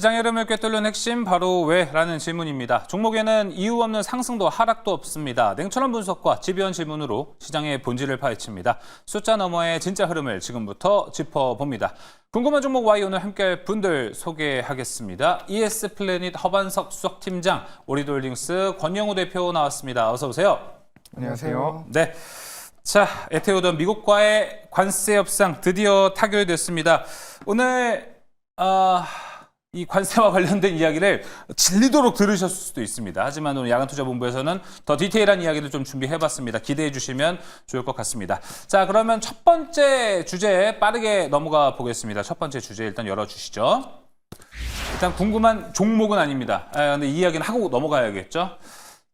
시장 흐름을 꿰뚫는 핵심 바로 왜라는 질문입니다. 종목에는 이유 없는 상승도 하락도 없습니다. 냉철한 분석과 집요한 질문으로 시장의 본질을 파헤칩니다. 숫자 너머의 진짜 흐름을 지금부터 짚어봅니다. 궁금한 종목 Y 오늘 함께할 분들 소개하겠습니다. ES 플래닛 허반석 수석팀장, 오리돌딩스 권영우 대표 나왔습니다. 어서 오세요. 안녕하세요. 네. 자, 애태우던 미국과의 관세 협상 드디어 타결됐습니다. 오늘 아, 이 관세와 관련된 이야기를 질리도록 들으셨을 수도 있습니다. 하지만 오늘 야간투자본부에서는 더 디테일한 이야기를 좀 준비해봤습니다. 기대해 주시면 좋을 것 같습니다. 자, 그러면 첫 번째 주제 빠르게 넘어가 보겠습니다. 첫 번째 주제 일단 열어주시죠. 일단 궁금한 종목은 아닙니다. 아, 근데 이 이야기는 하고 넘어가야겠죠.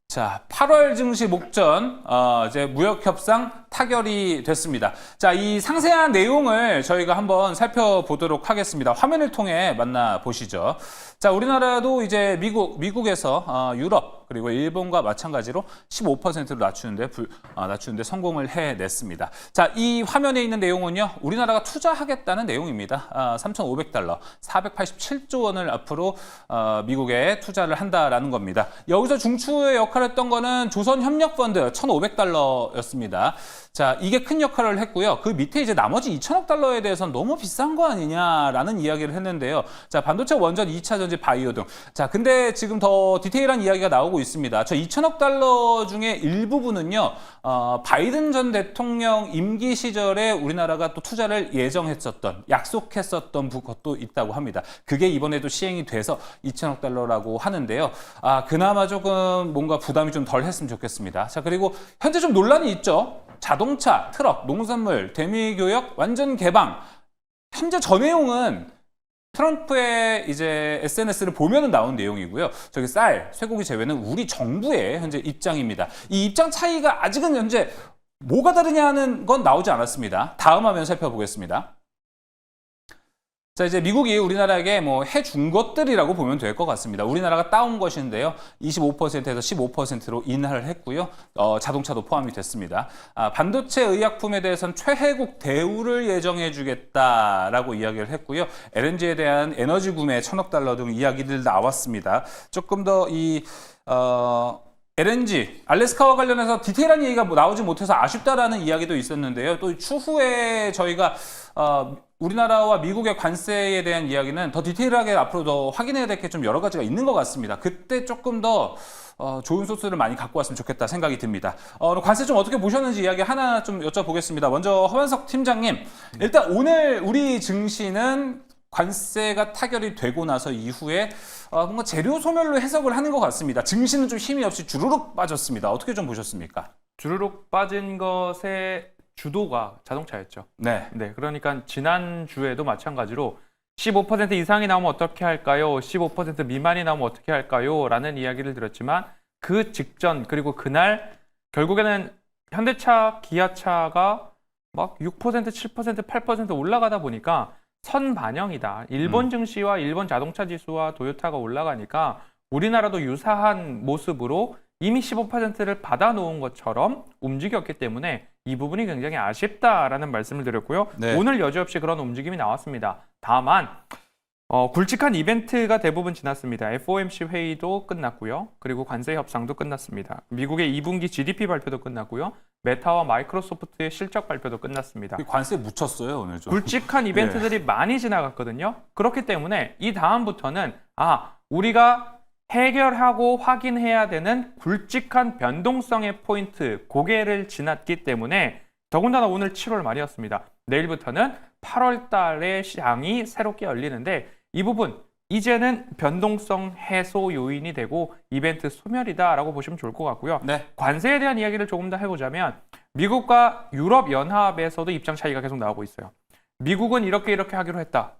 자, 8월 증시 목전 어, 이제 무역 협상 타결이 됐습니다. 자, 이 상세한 내용을 저희가 한번 살펴보도록 하겠습니다. 화면을 통해 만나 보시죠. 자, 우리나라도 이제 미국 미국에서 어, 유럽 그리고 일본과 마찬가지로 15%로 낮추는데 불, 아, 낮추는데 성공을 해냈습니다. 자, 이 화면에 있는 내용은요, 우리나라가 투자하겠다는 내용입니다. 아, 3,500달러, 487조 원을 앞으로 어, 미국에 투자를 한다라는 겁니다. 여기서 중추의 역할을 했던 거는 조선협력펀드 1,500달러였습니다. 자, 이게 큰 역할을 했고요. 그 밑에 이제 나머지 2천억 달러에 대해서는 너무 비싼 거 아니냐라는 이야기를 했는데요. 자, 반도체 원전, 2차 전지, 바이오 등. 자, 근데 지금 더 디테일한 이야기가 나오고 있습니다. 저 2천억 달러 중에 일부분은요, 어, 바이든 전 대통령 임기 시절에 우리나라가 또 투자를 예정했었던, 약속했었던 부- 것도 있다고 합니다. 그게 이번에도 시행이 돼서 2천억 달러라고 하는데요. 아, 그나마 조금 뭔가 부담이 좀 덜 했으면 좋겠습니다. 자, 그리고 현재 좀 논란이 있죠. 자동차, 트럭, 농산물, 대미교역 완전 개방. 현재 저 내용은 트럼프의 이제 SNS를 보면은 나온 내용이고요. 저기 쌀, 쇠고기 제외는 우리 정부의 현재 입장입니다. 이 입장 차이가 아직은 현재 뭐가 다르냐는 건 나오지 않았습니다. 다음 화면 살펴보겠습니다. 자, 이제 미국이 우리나라에게 뭐 해준 것들이라고 보면 될 것 같습니다. 우리나라가 따온 것인데요. 25%에서 15%로 인하를 했고요. 어, 자동차도 포함이 됐습니다. 아, 반도체 의약품에 대해서는 최혜국 대우를 예정해 주겠다라고 이야기를 했고요. LNG에 대한 에너지 구매 천억 달러 등 이야기들 나왔습니다. 조금 더 이, 어, LNG, 알래스카와 관련해서 디테일한 얘기가 뭐 나오지 못해서 아쉽다라는 이야기도 있었는데요. 또 추후에 저희가 어, 우리나라와 미국의 관세에 대한 이야기는 더 디테일하게 앞으로 더 확인해야 될 게 좀 여러 가지가 있는 것 같습니다. 그때 조금 더 어, 좋은 소스를 많이 갖고 왔으면 좋겠다 생각이 듭니다. 어, 관세 좀 어떻게 보셨는지 이야기 하나 좀 여쭤보겠습니다. 먼저 허원석 팀장님, 일단 오늘 우리 증시는 관세가 타결이 되고 나서 이후에 어, 뭔가 재료 소멸로 해석을 하는 것 같습니다. 증시는 좀 힘이 없이 주르륵 빠졌습니다. 어떻게 좀 보셨습니까? 주르륵 빠진 것의 주도가 자동차였죠. 네. 네, 그러니까 지난 주에도 마찬가지로 15% 이상이 나오면 어떻게 할까요? 15% 미만이 나오면 어떻게 할까요? 라는 이야기를 들었지만 그 직전 그리고 그날 결국에는 현대차, 기아차가 막 6%, 7%, 8% 올라가다 보니까 선 반영이다. 일본 음. 증시와 일본 자동차 지수와 도요타가 올라가니까 우리나라도 유사한 모습으로 이미 15%를 받아놓은 것처럼 움직였기 때문에 이 부분이 굉장히 아쉽다라는 말씀을 드렸고요. 네. 오늘 여지없이 그런 움직임이 나왔습니다. 다만 어, 굵직한 이벤트가 대부분 지났습니다. FOMC 회의도 끝났고요. 그리고 관세 협상도 끝났습니다. 미국의 2분기 GDP 발표도 끝났고요. 메타와 마이크로소프트의 실적 발표도 끝났습니다. 관세 묻혔어요 오늘 좀. 굵직한 이벤트들이 많이 지나갔거든요. 그렇기 때문에 이 다음부터는 아 우리가 해결하고 확인해야 되는 굵직한 변동성의 포인트 고개를 지났기 때문에 더군다나 오늘 7월 말이었습니다. 내일부터는 8월 달에 시장이 새롭게 열리는데 이 부분 이제는 변동성 해소 요인이 되고 이벤트 소멸이다라고 보시면 좋을 것 같고요. 네. 관세에 대한 이야기를 조금 더 해보자면 미국과 유럽 연합에서도 입장 차이가 계속 나오고 있어요. 미국은 이렇게 이렇게 하기로 했다.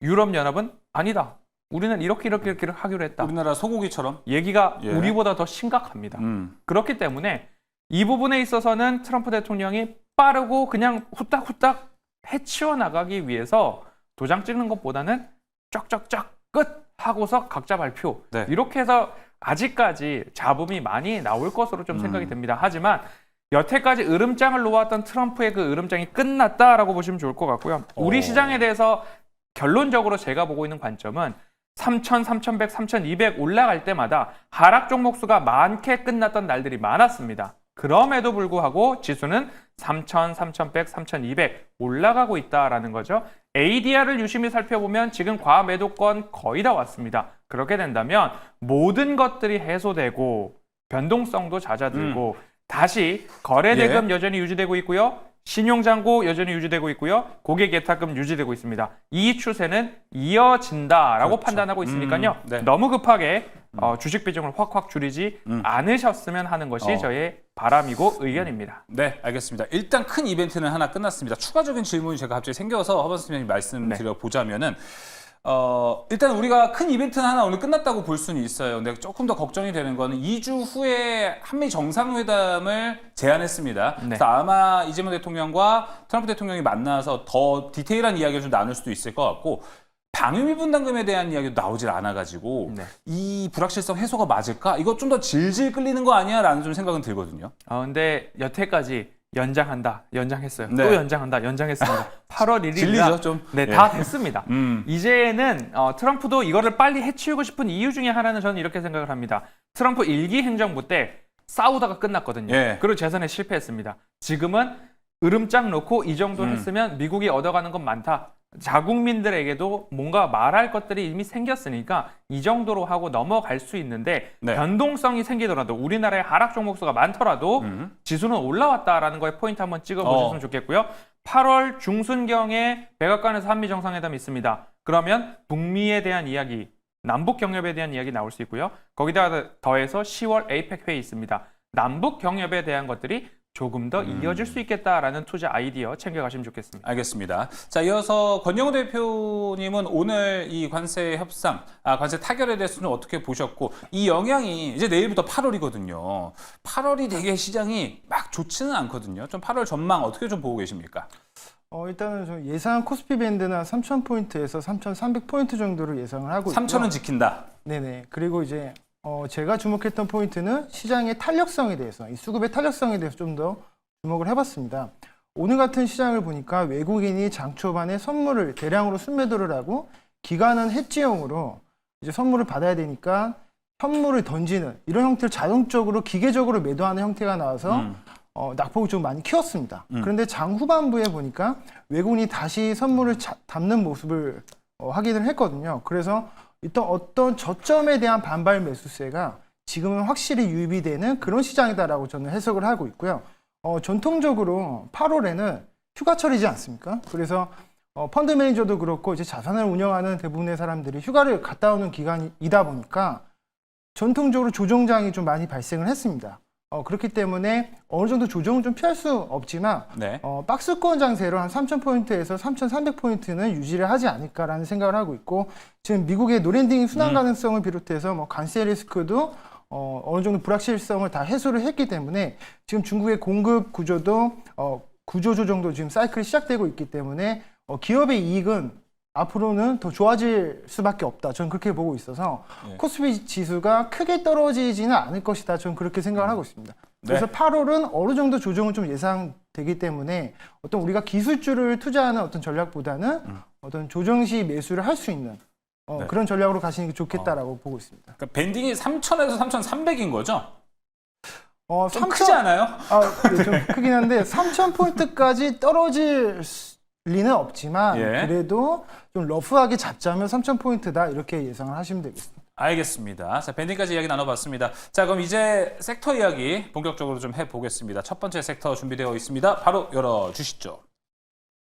유럽 연합은 아니다. 우리는 이렇게 이렇게 이렇게 하기로 했다. 우리나라 소고기처럼. 얘기가 예. 우리보다 더 심각합니다. 음. 그렇기 때문에 이 부분에 있어서는 트럼프 대통령이 빠르고 그냥 후딱후딱 해치워 나가기 위해서 도장 찍는 것보다는 쩍쩍쩍 끝 하고서 각자 발표 네. 이렇게 해서 아직까지 잡음이 많이 나올 것으로 좀 생각이 음. 됩니다. 하지만 여태까지 으름장을 놓았던 트럼프의 그 으름장이 끝났다라고 보시면 좋을 것 같고요. 우리 어. 시장에 대해서 결론적으로 제가 보고 있는 관점은 3,000, 3,100, 3,200 올라갈 때마다 하락 종목 수가 많게 끝났던 날들이 많았습니다. 그럼에도 불구하고 지수는 3,000, 3,100, 3,200 올라가고 있다라는 거죠. ADR을 유심히 살펴보면 지금 과매도권 거의 다 왔습니다. 그렇게 된다면 모든 것들이 해소되고 변동성도 잦아들고 다시 거래 대금 여전히 유지되고 있고요. 신용잔고 여전히 유지되고 있고요. 고객 예탁금 유지되고 있습니다. 이 추세는 이어진다라고 그렇죠. 판단하고 있으니까요. 음, 네. 너무 급하게 어, 주식 비중을 확확 줄이지 음. 않으셨으면 하는 것이 어. 저의 바람이고 의견입니다. 네, 알겠습니다. 일단 큰 이벤트는 하나 끝났습니다. 추가적인 질문이 제가 갑자기 생겨서 허범 선생님 말씀드려 보자면은 어, 일단 우리가 큰 이벤트는 하나 오늘 끝났다고 볼 수는 있어요. 근데 조금 더 걱정이 되는 거는 2주 후에 한미 정상회담을 제안했습니다. 네. 그래서 아마 이재명 대통령과 트럼프 대통령이 만나서 더 디테일한 이야기를 좀 나눌 수도 있을 것 같고 방위비 분담금에 대한 이야기도 나오질 않아가지고 네. 이 불확실성 해소가 맞을까? 이거 좀 더 질질 끌리는 거 아니야?라는 좀 생각은 들거든요. 어, 근데 여태까지 연장한다, 연장했어요. 네. 또 연장한다, 연장했습니다. 8월 1일 질리죠, 좀. 네, 예. 다 됐습니다. 음. 이제는 어, 트럼프도 이거를 빨리 해치우고 싶은 이유 중에 하나는 저는 이렇게 생각을 합니다. 트럼프 일기 행정부 때 싸우다가 끝났거든요. 예. 그리고 재선에 실패했습니다. 지금은 으름장 놓고 이 정도 음. 했으면 미국이 얻어가는 건 많다. 자국민들에게도 뭔가 말할 것들이 이미 생겼으니까 이 정도로 하고 넘어갈 수 있는데 네. 변동성이 생기더라도 우리나라의 하락 종목수가 많더라도 음. 지수는 올라왔다라는 거에 포인트 한번 찍어보셨으면 어. 좋겠고요. 8월 중순경에 백악관에서 한미 정상회담이 있습니다. 그러면 북미에 대한 이야기, 남북 경협에 대한 이야기 나올 수 있고요. 거기다가 더해서 10월 에이펙 회의 있습니다. 남북 경협에 대한 것들이 조금 더 음. 이어질 수 있겠다라는 투자 아이디어 챙겨가시면 좋겠습니다. 알겠습니다. 자, 이어서 권영우 대표님은 오늘 이 관세 협상, 아, 관세 타결에 대해서는 어떻게 보셨고, 이 영향이 이제 내일부터 8월이거든요. 8월이 되게 시장이 막 좋지는 않거든요. 좀 8월 전망 어떻게 좀 보고 계십니까? 어, 일단은 저 예상 코스피 밴드는 3,000포인트에서 3,300포인트 정도로 예상을 하고 있고요. 3천은 지킨다. 네네. 그리고 이제 어, 제가 주목했던 포인트는 시장의 탄력성에 대해서, 이 수급의 탄력성에 대해서 좀 더 주목을 해봤습니다. 오늘 같은 시장을 보니까 외국인이 장 초반에 선물을 대량으로 순매도를 하고 기간은 해지용으로 이제 선물을 받아야 되니까 선물을 던지는 이런 형태를 자동적으로 기계적으로 매도하는 형태가 나와서 음. 어, 낙폭을 좀 많이 키웠습니다. 음. 그런데 장 후반부에 보니까 외국인이 다시 선물을 자- 담는 모습을 어, 확인을 했거든요. 그래서 일단 어떤 저점에 대한 반발 매수세가 지금은 확실히 유입이 되는 그런 시장이다라고 저는 해석을 하고 있고요. 어, 전통적으로 8월에는 휴가철이지 않습니까? 그래서 어, 펀드 매니저도 그렇고 이제 자산을 운영하는 대부분의 사람들이 휴가를 갔다 오는 기간이다 보니까 전통적으로 조정장이 좀 많이 발생을 했습니다. 어, 그렇기 때문에 어느 정도 조정은 좀 피할 수 없지만 네. 어, 박스권 장세로 한 3,000포인트에서 3,300포인트는 유지를 하지 않을까라는 생각을 하고 있고 지금 미국의 노랜딩 순환 음. 가능성을 비롯해서 뭐 관세 리스크도 어, 어느 정도 불확실성을 다 해소를 했기 때문에 지금 중국의 공급 구조도 어, 구조 조정도 지금 사이클이 시작되고 있기 때문에 어, 기업의 이익은 앞으로는 더 좋아질 수밖에 없다. 저는 그렇게 보고 있어서 예. 코스피 지수가 크게 떨어지지는 않을 것이다. 저는 그렇게 생각을 하고 있습니다. 그래서 네. 8월은 어느 정도 조정은 좀 예상되기 때문에 어떤 우리가 기술주를 투자하는 어떤 전략보다는 음. 어떤 조정 시 매수를 할 수 있는 어, 네. 그런 전략으로 가시는 게 좋겠다라고 보고 있습니다. 그러니까 밴딩이 3천에서 3,300인 거죠? 어, 좀 3,000 크지 않아요? 아, 네, 좀 크긴 한데 3,000 포인트까지 떨어질 수- 리는 없지만 예. 그래도 좀 러프하게 잡자면 3,000포인트다 이렇게 예상을 하시면 되겠습니다. 알겠습니다. 자, 밴딩까지 이야기 나눠봤습니다. 자, 그럼 이제 섹터 이야기 본격적으로 좀 해보겠습니다. 첫 번째 섹터 준비되어 있습니다. 바로 열어주시죠.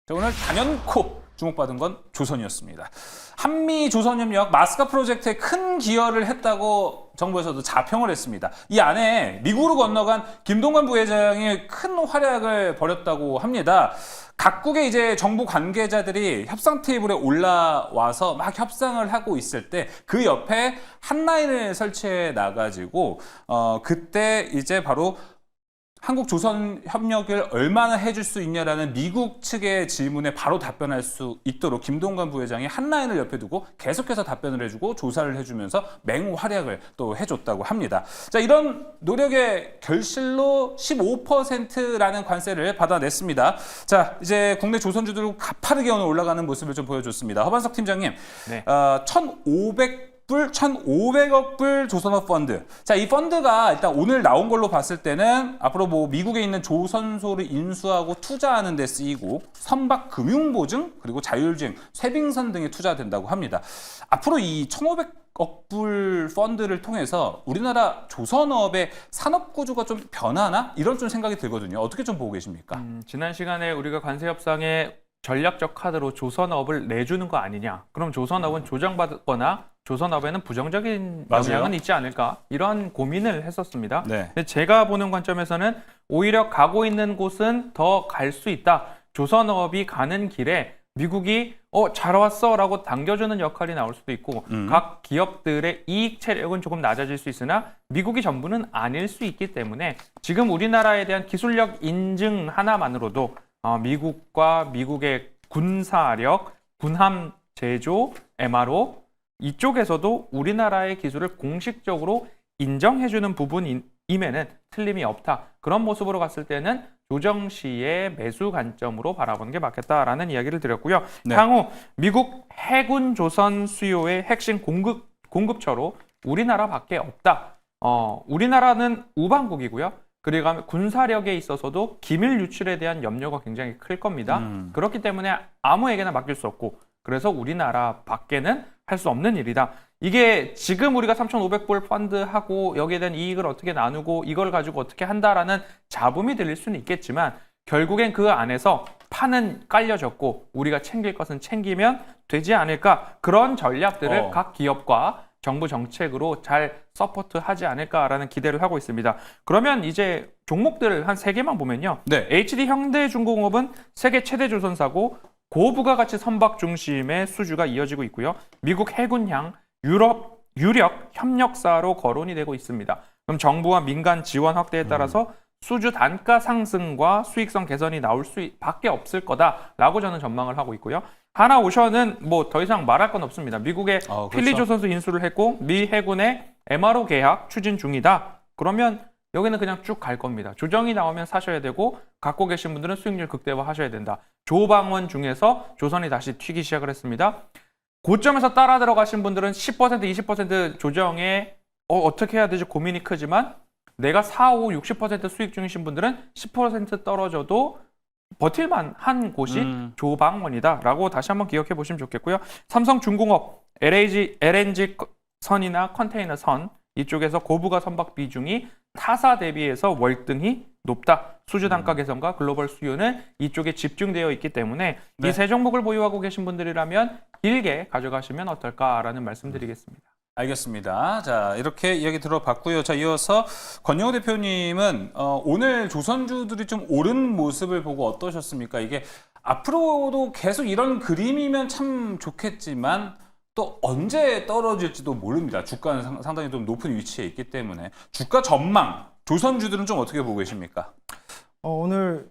자, 오늘 단연코 주목받은 건 조선이었습니다. 한미 조선협력 마스카 프로젝트에 큰 기여를 했다고 정부에서도 자평을 했습니다. 이 안에 미국으로 건너간 김동관 부회장이 큰 활약을 벌였다고 합니다. 각국의 이제 정부 관계자들이 협상 테이블에 올라와서 막 협상을 하고 있을 때 그 옆에 한 라인을 설치해 놔가지고 어 그때 이제 바로 한국 조선 협력을 얼마나 해줄 수 있냐라는 미국 측의 질문에 바로 답변할 수 있도록 김동관 부회장이 한 라인을 옆에 두고 계속해서 답변을 해주고 조사를 해주면서 맹활약을 또 해줬다고 합니다. 자 이런 노력의 결실로 15%라는 관세를 받아냈습니다. 자 이제 국내 조선주들 가파르게 오늘 올라가는 모습을 좀 보여줬습니다. 허반석 팀장님, 네. 어, 1,500 불, 1,500억 불 조선업 펀드. 자, 이 펀드가 일단 오늘 나온 걸로 봤을 때는 앞으로 뭐 미국에 있는 조선소를 인수하고 투자하는 데 쓰이고 선박 금융 보증 그리고 자율주행, 쇄빙선 등에 투자된다고 합니다. 앞으로 이 1,500 억 불 펀드를 통해서 우리나라 조선업의 산업 구조가 좀 변하나 이런 좀 생각이 들거든요. 어떻게 좀 보고 계십니까? 음, 지난 시간에 우리가 관세 협상에 전략적 카드로 조선업을 내주는 거 아니냐? 그럼 조선업은 조정받거나 조선업에는 부정적인 맞아요. 영향은 있지 않을까? 이런 고민을 했었습니다. 네. 근데 제가 보는 관점에서는 오히려 가고 있는 곳은 더 갈 수 있다. 조선업이 가는 길에 미국이 어 잘 왔어 라고 당겨주는 역할이 나올 수도 있고 음. 각 기업들의 이익 체력은 조금 낮아질 수 있으나 미국이 전부는 아닐 수 있기 때문에 지금 우리나라에 대한 기술력 인증 하나만으로도 어, 미국과 미국의 군사력, 군함 제조, MRO 이쪽에서도 우리나라의 기술을 공식적으로 인정해주는 부분임에는 틀림이 없다. 그런 모습으로 갔을 때는 조정 시의 매수 관점으로 바라보는 게 맞겠다라는 이야기를 드렸고요. 네. 향후 미국 해군 조선 수요의 핵심 공급 공급처로 우리나라밖에 없다. 어, 우리나라는 우방국이고요. 그리고 군사력에 있어서도 기밀 유출에 대한 염려가 굉장히 클 겁니다. 음. 그렇기 때문에 아무에게나 맡길 수 없고 그래서 우리나라 밖에는 할 수 없는 일이다. 이게 지금 우리가 3,500불 펀드하고 여기에 대한 이익을 어떻게 나누고 이걸 가지고 어떻게 한다라는 잡음이 들릴 수는 있겠지만 결국엔 그 안에서 판은 깔려졌고 우리가 챙길 것은 챙기면 되지 않을까 그런 전략들을 어. 각 기업과 정부 정책으로 잘 서포트하지 않을까라는 기대를 하고 있습니다. 그러면 이제 종목들을 한 세 개만 보면요. 네. HD 현대중공업은 세계 최대 조선사고 고부가가치 선박 중심의 수주가 이어지고 있고요. 미국 해군향 유럽 유력 협력사로 거론이 되고 있습니다. 그럼 정부와 민간 지원 확대에 따라서 수주 단가 상승과 수익성 개선이 나올 수밖에 없을 거다라고 저는 전망을 하고 있고요. 하나 오션은 뭐 더 이상 말할 건 없습니다. 미국의 어, 그렇죠. 필리조 선수 인수를 했고 미 해군의 MRO 계약 추진 중이다. 그러면 여기는 그냥 쭉 갈 겁니다. 조정이 나오면 사셔야 되고 갖고 계신 분들은 수익률 극대화 하셔야 된다. 조방원 중에서 조선이 다시 튀기 시작을 했습니다. 고점에서 따라 들어가신 분들은 10% 20% 조정에 어, 어떻게 해야 되지 고민이 크지만 내가 4, 5, 60% 수익 중이신 분들은 10% 떨어져도 버틸만 한 곳이 음. 조방원이다라고 다시 한번 기억해 보시면 좋겠고요. 삼성중공업 LNG, LNG 선이나 컨테이너 선 이쪽에서 고부가 선박 비중이 타사 대비해서 월등히 높다. 수주 단가 개선과 글로벌 수요는 이쪽에 집중되어 있기 때문에 네. 이세 종목을 보유하고 계신 분들이라면 길게 가져가시면 어떨까라는 말씀드리겠습니다. 알겠습니다. 자, 이렇게 이야기 들어봤고요. 자, 이어서 권영호 대표님은 어, 오늘 조선주들이 좀 오른 모습을 보고 어떠셨습니까? 이게 앞으로도 계속 이런 그림이면 참 좋겠지만 또 언제 떨어질지도 모릅니다. 주가는 상- 상당히 좀 높은 위치에 있기 때문에 주가 전망 조선주들은 좀 어떻게 보고 계십니까? 어, 오늘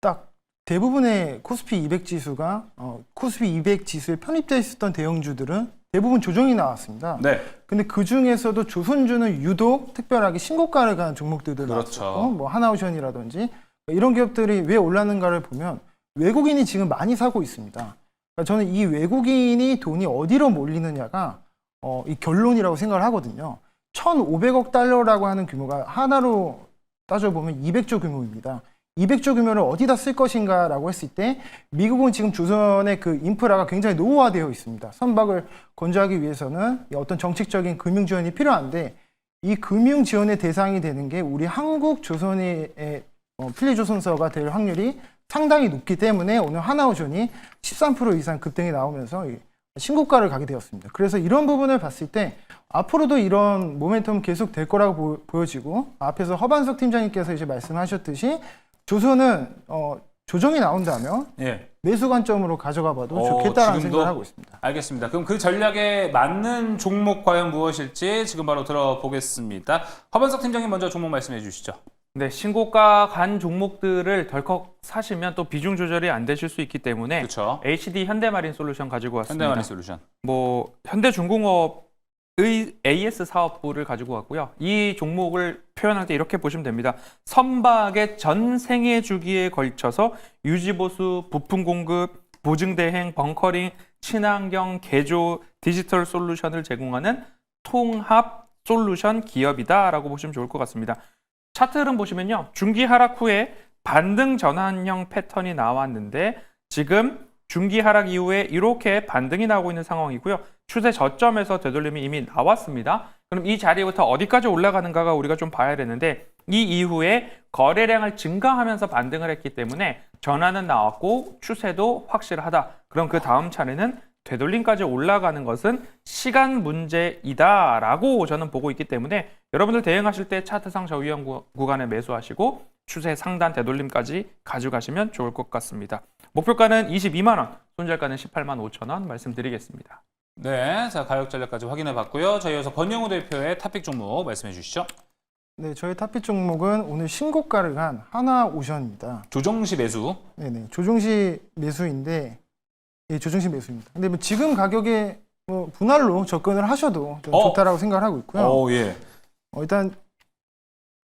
딱 대부분의 코스피 200 지수가 어, 코스피 200 지수에 편입되어 있었던 대형주들은 대부분 조정이 나왔습니다. 네, 근데 그 중에서도 조선주는 유독 특별하게 신고가를 간 종목들도 그렇죠. 나왔었고, 뭐 하나오션이라든지 이런 기업들이 왜 올랐는가를 보면 외국인이 지금 많이 사고 있습니다. 그러니까 저는 이 외국인이 돈이 어디로 몰리느냐가 어, 이 결론이라고 생각을 하거든요. 1,500억 달러라고 하는 규모가 하나로 따져보면 200조 규모입니다. 200조 규모를 어디다 쓸 것인가라고 했을 때 미국은 지금 조선의 그 인프라가 굉장히 노후화되어 있습니다. 선박을 건조하기 위해서는 이 어떤 정책적인 금융 지원이 필요한데 이 금융 지원의 대상이 되는 게 우리 한국 조선의 어, 필리조선서가 될 확률이 상당히 높기 때문에 오늘 하나오션이 13% 이상 급등이 나오면서 이 신고가를 가게 되었습니다. 그래서 이런 부분을 봤을 때 앞으로도 이런 모멘텀 계속 될 거라고 보, 여지고 앞에서 허반석 팀장님께서 이제 말씀하셨듯이 조선은 어, 조정이 나온다면 예. 매수 관점으로 가져가 봐도 어, 좋겠다라는 지금도? 생각을 하고 있습니다. 알겠습니다. 그럼 그 전략에 맞는 종목 과연 무엇일지 지금 바로 들어보겠습니다. 허반석 팀장님 먼저 종목 말씀해 주시죠. 네, 신고가 간 종목들을 덜컥 사시면 또 비중 조절이 안 되실 수 있기 때문에 그렇죠. HD 현대마린 솔루션 가지고 왔습니다. 현대마린 솔루션. 뭐 현대중공업의 AS 사업부를 가지고 왔고요. 이 종목을 표현할 때 이렇게 보시면 됩니다. 선박의 전 생애 주기에 걸쳐서 유지보수, 부품 공급, 보증 대행, 벙커링, 친환경 개조 디지털 솔루션을 제공하는 통합 솔루션 기업이다라고 보시면 좋을 것 같습니다. 차트 흐름 보시면요. 중기 하락 후에 반등 전환형 패턴이 나왔는데 지금 중기 하락 이후에 이렇게 반등이 나오고 있는 상황이고요. 추세 저점에서 되돌림이 이미 나왔습니다. 그럼 이 자리부터 어디까지 올라가는가가 우리가 좀 봐야 되는데 이 이후에 거래량을 증가하면서 반등을 했기 때문에 전환은 나왔고 추세도 확실하다. 그럼 그 다음 차례는 되돌림까지 올라가는 것은 시간 문제이다라고 저는 보고 있기 때문에 여러분들 대응하실 때 차트상 저위험 구- 구간에 매수하시고 추세 상단 되돌림까지 가져가시면 좋을 것 같습니다. 목표가는 22만 원, 손절가는 18만 5천 원 말씀드리겠습니다. 네, 자 가격 전략까지 확인해 봤고요. 자 이어서 권영우 대표의 탑픽 종목 말씀해 주시죠. 네, 저희 탑픽 종목은 오늘 신고가를 간 하나 오션입니다. 조정시 매수. 네네 조종시 매수인데 예, 조종시 매수입니다. 근데 뭐 지금 가격에 뭐 분할로 접근을 하셔도 좀 어. 좋다라고 생각을 하고 있고요. 오 예. 어, 일단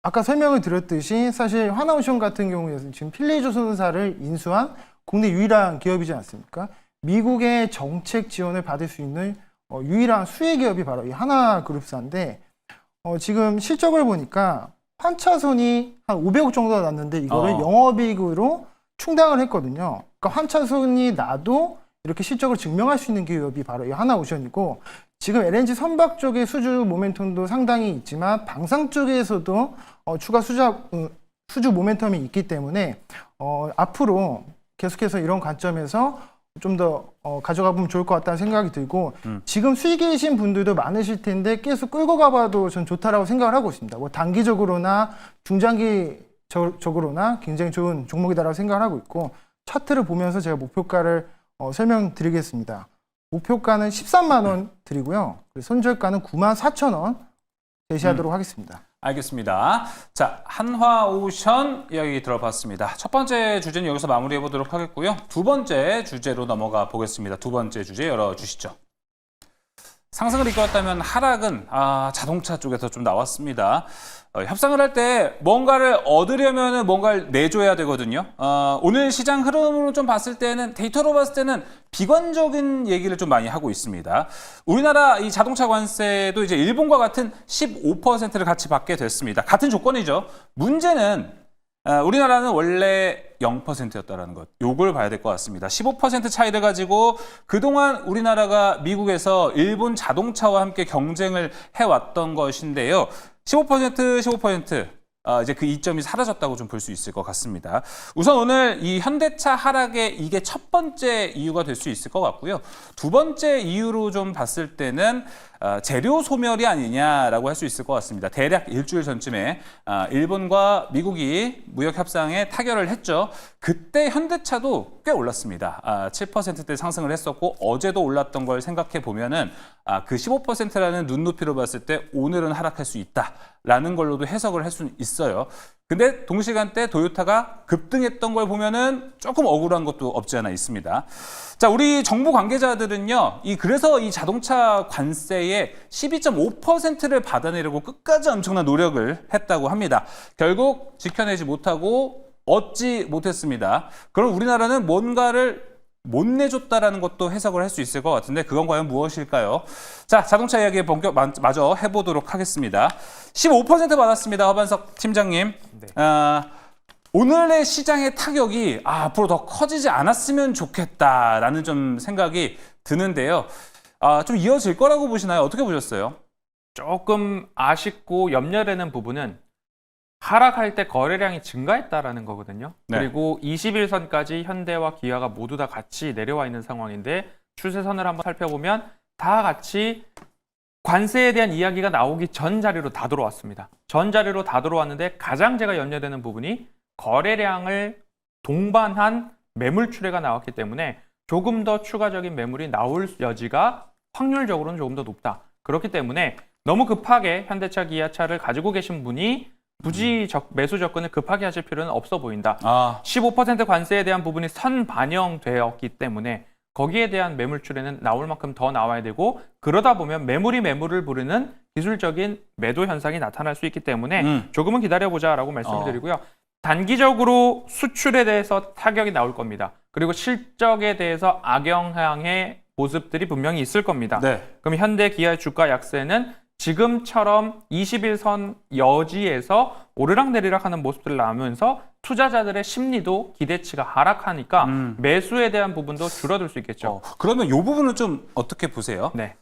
아까 설명을 드렸듯이 사실 하나오션 같은 경우에는 지금 필리조선사를 인수한 국내 유일한 기업이지 않습니까? 미국의 정책 지원을 받을 수 있는 어, 유일한 수혜 기업이 바로 이 하나그룹사인데 어, 지금 실적을 보니까 환차손이 한 500억 정도가 났는데 이거를 어. 영업이익으로 충당을 했거든요. 그러니까 환차손이 나도 이렇게 실적을 증명할 수 있는 기업이 바로 이 하나오션이고 지금 LNG 선박 쪽의 수주 모멘텀도 상당히 있지만 방산 쪽에서도 어, 추가 수자, 어, 수주 모멘텀이 있기 때문에 어, 앞으로 계속해서 이런 관점에서 좀더 어, 가져가 보면 좋을 것 같다는 생각이 들고 음. 지금 수익이신 분들도 많으실 텐데 계속 끌고 가봐도 전 좋다라고 생각을 하고 있습니다. 뭐 단기적으로나 중장기적으로나 굉장히 좋은 종목이다라고 생각을 하고 있고 차트를 보면서 제가 목표가를 어, 설명드리겠습니다. 목표가는 13만 원 드리고요. 손절가는 9만 4천 원 제시하도록 하겠습니다. 알겠습니다. 자, 한화오션 이야기 들어봤습니다. 첫 번째 주제는 여기서 마무리해 보도록 하겠고요. 두 번째 주제로 넘어가 보겠습니다. 두 번째 주제 열어 주시죠. 상승을 이끌었다면 하락은 아, 자동차 쪽에서 좀 나왔습니다. 어, 협상을 할 때 뭔가를 얻으려면 뭔가를 내줘야 되거든요. 어, 오늘 시장 흐름으로 좀 봤을 때는 데이터로 봤을 때는 비관적인 얘기를 좀 많이 하고 있습니다. 우리나라 이 자동차 관세도 이제 일본과 같은 15%를 같이 받게 됐습니다. 같은 조건이죠. 문제는 아, 우리나라는 원래 0%였다라는 것. 요걸 봐야 될 것 같습니다. 15% 차이를 가지고 그동안 우리나라가 미국에서 일본 자동차와 함께 경쟁을 해왔던 것인데요. 15% 15% 아, 이제 그 이점이 사라졌다고 좀 볼 수 있을 것 같습니다. 우선 오늘 이 현대차 하락의 이게 첫 번째 이유가 될 수 있을 것 같고요. 두 번째 이유로 좀 봤을 때는 아, 재료 소멸이 아니냐라고 할 수 있을 것 같습니다. 대략 일주일 전쯤에 아, 일본과 미국이 무역 협상에 타결을 했죠. 그때 현대차도 꽤 올랐습니다. 아, 7%대 상승을 했었고 어제도 올랐던 걸 생각해 보면은 아, 그 15%라는 눈높이로 봤을 때 오늘은 하락할 수 있다 라는 걸로도 해석을 할 수는 있어요. 근데 동시간대 도요타가 급등했던 걸 보면은 조금 억울한 것도 없지 않아 있습니다. 자, 우리 정부 관계자들은요, 이 그래서 이 자동차 관세의 12.5%를 받아내려고 끝까지 엄청난 노력을 했다고 합니다. 결국 지켜내지 못하고 얻지 못했습니다. 그럼 우리나라는 뭔가를 못 내줬다라는 것도 해석을 할 수 있을 것 같은데 그건 과연 무엇일까요? 자, 자동차 이야기 본격 마- 마저 해보도록 하겠습니다. 15% 받았습니다, 허반석 팀장님. 네. 아, 오늘의 시장의 타격이 아, 앞으로 더 커지지 않았으면 좋겠다라는 좀 생각이 드는데요. 아, 좀 이어질 거라고 보시나요? 어떻게 보셨어요? 조금 아쉽고 염려되는 부분은 하락할 때 거래량이 증가했다라는 거거든요. 네. 그리고 21선까지 현대와 기아가 모두 다 같이 내려와 있는 상황인데 추세선을 한번 살펴보면 다 같이 관세에 대한 이야기가 나오기 전 자리로 다 들어왔습니다. 전 자리로 다 들어왔는데 가장 제가 염려되는 부분이 거래량을 동반한 매물 출회가 나왔기 때문에 조금 더 추가적인 매물이 나올 여지가 확률적으로는 조금 더 높다. 그렇기 때문에 너무 급하게 현대차, 기아차를 가지고 계신 분이 굳이 적- 매수 접근을 급하게 하실 필요는 없어 보인다. 아, 15% 관세에 대한 부분이 선 반영되었기 때문에 거기에 대한 매물출에는 나올 만큼 더 나와야 되고 그러다 보면 매물이 매물을 부르는 기술적인 매도 현상이 나타날 수 있기 때문에 음. 조금은 기다려보자라고 말씀을 어. 드리고요. 단기적으로 수출에 대해서 타격이 나올 겁니다. 그리고 실적에 대해서 악영향의 모습들이 분명히 있을 겁니다. 네. 그럼 현대 기아의 주가 약세는 지금처럼 21선 여지에서 오르락내리락 하는 모습들을 나오면서 투자자들의 심리도 기대치가 하락하니까 음. 매수에 대한 부분도 줄어들 수 있겠죠. 어, 그러면 이 부분은 좀 어떻게 보세요? 네,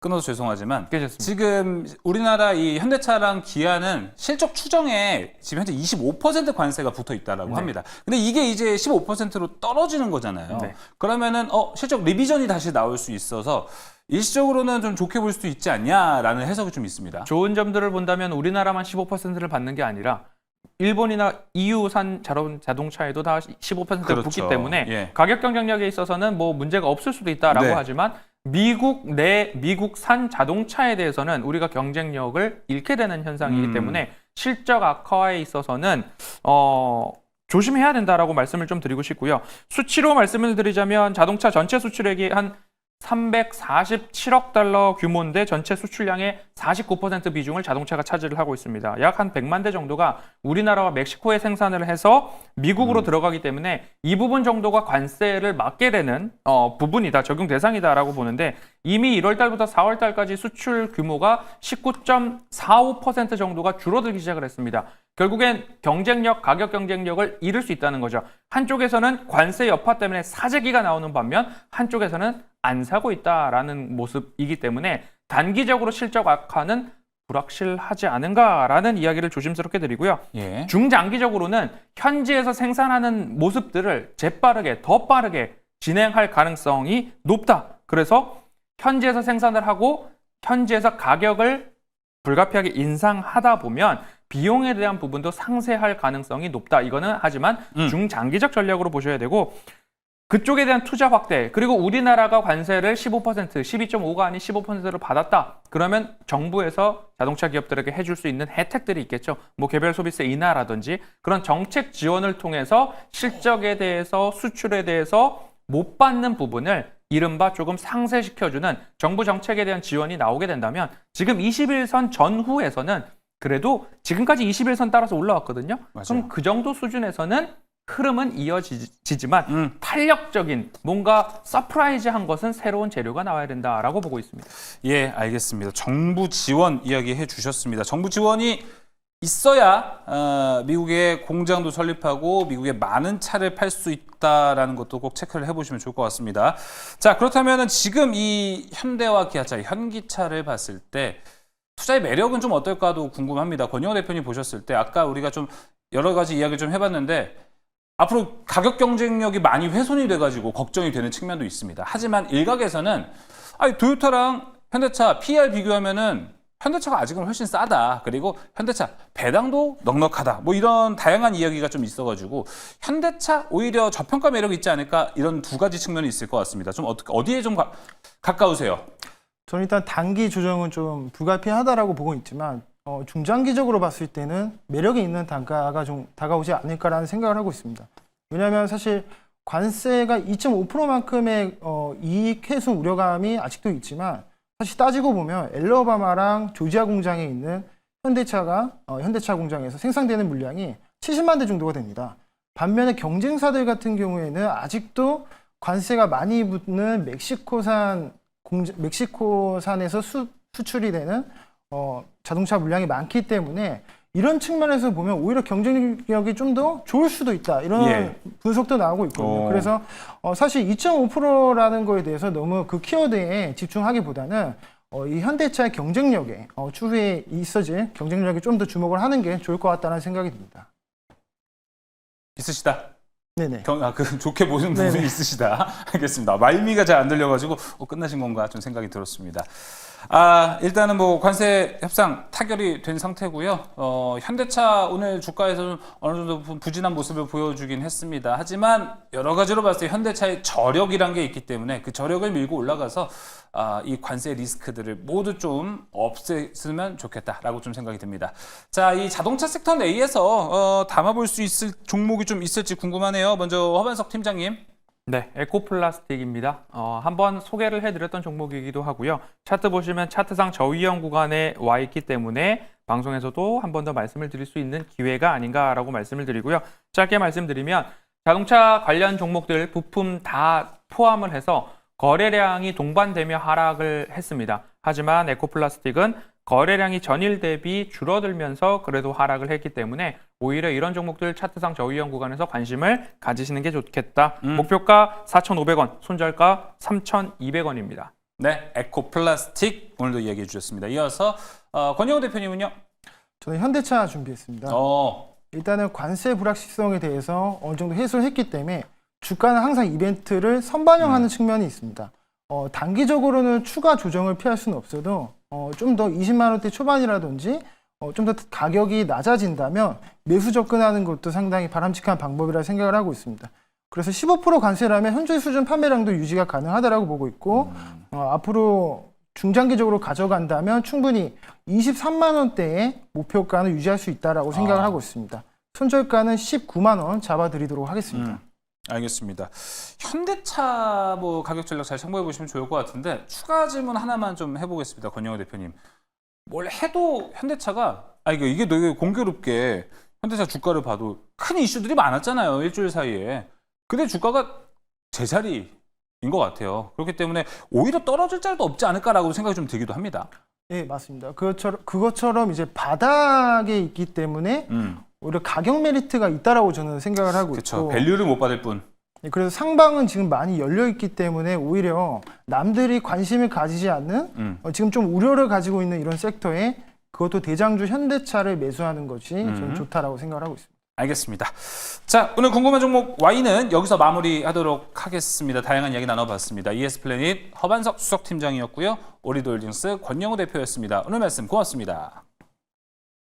끊어서 죄송하지만 깨졌습니다. 지금 우리나라 이 현대차랑 기아는 실적 추정에 지금 현재 25% 관세가 붙어 있다라고 네. 합니다. 근데 이게 이제 15%로 떨어지는 거잖아요. 네. 그러면은 어 실적 리비전이 다시 나올 수 있어서 일시적으로는 좀 좋게 볼 수도 있지 않냐라는 해석이 좀 있습니다. 좋은 점들을 본다면 우리나라만 15%를 받는 게 아니라 일본이나 EU산 자동, 자동차에도 다 15%가 그렇죠. 붙기 때문에 예. 가격 경쟁력에 있어서는 뭐 문제가 없을 수도 있다라고 네. 하지만 미국 내 미국산 자동차에 대해서는 우리가 경쟁력을 잃게 되는 현상이기 음. 때문에 실적 악화에 있어서는 어 조심해야 된다라고 말씀을 좀 드리고 싶고요. 수치로 말씀을 드리자면 자동차 전체 수출액이 한 347억 달러 규모인데 전체 수출량의 49% 비중을 자동차가 차지를 하고 있습니다. 약 한 100만 대 정도가 우리나라와 멕시코에 생산을 해서 미국으로 들어가기 때문에 이 부분 정도가 관세를 맞게 되는 어, 부분이다, 적용 대상이다라고 보는데 이미 1월 달부터 4월 달까지 수출 규모가 19.45% 정도가 줄어들기 시작을 했습니다. 결국엔 경쟁력, 가격 경쟁력을 잃을 수 있다는 거죠. 한쪽에서는 관세 여파 때문에 사재기가 나오는 반면 한쪽에서는 안 사고 있다라는 모습이기 때문에 단기적으로 실적 악화는 불확실하지 않은가라는 이야기를 조심스럽게 드리고요. 예. 중장기적으로는 현지에서 생산하는 모습들을 재빠르게 더 빠르게 진행할 가능성이 높다. 그래서 현지에서 생산을 하고 현지에서 가격을 불가피하게 인상하다 보면 비용에 대한 부분도 상쇄할 가능성이 높다. 이거는 하지만 음. 중장기적 전략으로 보셔야 되고 그쪽에 대한 투자 확대 그리고 우리나라가 관세를 15% 12.5가 아닌 15%를 받았다. 그러면 정부에서 자동차 기업들에게 해줄 수 있는 혜택들이 있겠죠. 뭐 개별 소비세 인하라든지 그런 정책 지원을 통해서 실적에 대해서 수출에 대해서 못 받는 부분을 이른바 조금 상쇄시켜주는 정부 정책에 대한 지원이 나오게 된다면 지금 21선 전후에서는 그래도 지금까지 21선 따라서 올라왔거든요. 맞아요. 그럼 그 정도 수준에서는 흐름은 이어지지만 음. 탄력적인 뭔가 서프라이즈한 것은 새로운 재료가 나와야 된다라고 보고 있습니다. 예, 알겠습니다. 정부 지원 이야기해 주셨습니다. 정부 지원이 있어야 어, 미국의 공장도 설립하고 미국에 많은 차를 팔 수 있다라는 것도 꼭 체크를 해보시면 좋을 것 같습니다. 자, 그렇다면 지금 이 현대와 기아차, 현기차를 봤을 때 투자의 매력은 좀 어떨까도 궁금합니다. 권영호 대표님 보셨을 때 아까 우리가 좀 여러 가지 이야기를 좀 해봤는데 앞으로 가격 경쟁력이 많이 훼손이 돼가지고 걱정이 되는 측면도 있습니다. 하지만 일각에서는 아니 도요타랑 현대차 PER 비교하면은 현대차가 아직은 훨씬 싸다. 그리고 현대차 배당도 넉넉하다. 뭐 이런 다양한 이야기가 좀 있어가지고 현대차 오히려 저평가 매력이 있지 않을까 이런 두 가지 측면이 있을 것 같습니다. 좀 어디에 좀 가, 가까우세요? 저는 일단 단기 조정은 좀 불가피하다라고 보고 있지만 어, 중장기적으로 봤을 때는 매력이 있는 단가가 좀 다가오지 않을까라는 생각을 하고 있습니다. 왜냐하면 사실 관세가 2.5%만큼의 어, 이익 회수 우려감이 아직도 있지만 사실 따지고 보면 엘러바마랑 조지아 공장에 있는 현대차가 어, 현대차 공장에서 생산되는 물량이 70만 대 정도가 됩니다. 반면에 경쟁사들 같은 경우에는 아직도 관세가 많이 붙는 멕시코산 공장, 멕시코산에서 수, 수출이 되는 어, 자동차 물량이 많기 때문에 이런 측면에서 보면 오히려 경쟁력이 좀 더 좋을 수도 있다 이런 예. 분석도 나오고 있거든요. 오. 그래서 어, 사실 2.5%라는 거에 대해서 너무 그 키워드에 집중하기보다는 어, 이 현대차의 경쟁력에 어, 추후에 있어질 경쟁력에 좀 더 주목을 하는 게 좋을 것 같다는 생각이 듭니다. 있으시다. 네네. 경, 아, 그 좋게 보는 부분이. 있으시다. 알겠습니다. 말미가 잘 안 들려가지고 어, 끝나신 건가 좀 생각이 들었습니다. 아, 일단은 뭐 관세 협상 타결이 된 상태고요. 어, 현대차 오늘 주가에서는 어느 정도 부- 부진한 모습을 보여주긴 했습니다. 하지만 여러 가지로 봤을 때 현대차의 저력이란 게 있기 때문에 그 저력을 밀고 올라가서 아, 이 관세 리스크들을 모두 좀 없앴으면 좋겠다라고 좀 생각이 듭니다. 자, 이 자동차 섹터 내에서 어, 담아볼 수 있을 종목이 좀 있을지 궁금하네요. 먼저 허반석 팀장님. 네, 에코플라스틱입니다. 어, 한번 소개를 해드렸던 종목이기도 하고요. 차트 보시면 차트상 저위험 구간에 와 있기 때문에 방송에서도 한 번 더 말씀을 드릴 수 있는 기회가 아닌가라고 말씀을 드리고요. 짧게 말씀드리면 자동차 관련 종목들 부품 다 포함을 해서 거래량이 동반되며 하락을 했습니다. 하지만 에코플라스틱은 거래량이 전일 대비 줄어들면서 그래도 하락을 했기 때문에 오히려 이런 종목들 차트상 저위험 구간에서 관심을 가지시는 게 좋겠다. 음. 목표가 4,500원, 손절가 3,200원입니다. 네, 에코플라스틱 오늘도 이야기해 주셨습니다. 이어서 어, 권영호 대표님은요. 저는 현대차 준비했습니다. 어, 일단은 관세 불확실성에 대해서 어느 정도 해소를 했기 때문에 주가는 항상 이벤트를 선반영하는 측면이 있습니다. 어, 단기적으로는 추가 조정을 피할 수는 없어도 어, 좀 더 20만 원대 초반이라든지 어, 좀 더 가격이 낮아진다면 매수 접근하는 것도 상당히 바람직한 방법이라 생각을 하고 있습니다. 그래서 15% 관세라면 현재 수준 판매량도 유지가 가능하다라고 보고 있고 어, 앞으로 중장기적으로 가져간다면 충분히 23만 원대의 목표가는 유지할 수 있다라고 생각을 아. 하고 있습니다. 손절가는 19만 원 잡아드리도록 하겠습니다. 음, 알겠습니다. 현대차 뭐 가격 전략 잘 참고해 보시면 좋을 것 같은데 추가 질문 하나만 좀 해보겠습니다. 권영호 대표님. 뭘 해도 현대차가 아 이게 이게 되게 공교롭게 현대차 주가를 봐도 큰 이슈들이 많았잖아요 일주일 사이에. 근데 주가가 제자리인 것 같아요. 그렇기 때문에 오히려 떨어질 자리도 없지 않을까라고 생각이 좀 들기도 합니다. 네, 맞습니다. 그것처럼, 그것처럼 이제 바닥에 있기 때문에 음, 오히려 가격 메리트가 있다라고 저는 생각을 하고 그렇죠. 있고 밸류를 못 받을 뿐. 네, 그래서 상방은 지금 많이 열려 있기 때문에 오히려 남들이 관심을 가지지 않는 음. 어, 지금 좀 우려를 가지고 있는 이런 섹터에 그것도 대장주 현대차를 매수하는 것이 음. 저는 좋다라고 생각을 하고 있습니다. 알겠습니다. 자, 오늘 궁금한 종목 Y는 여기서 마무리하도록 하겠습니다. 다양한 이야기 나눠봤습니다. ES 플래닛 허반석 수석팀장이었고요. 오리돌딩스 권영우 대표였습니다. 오늘 말씀 고맙습니다.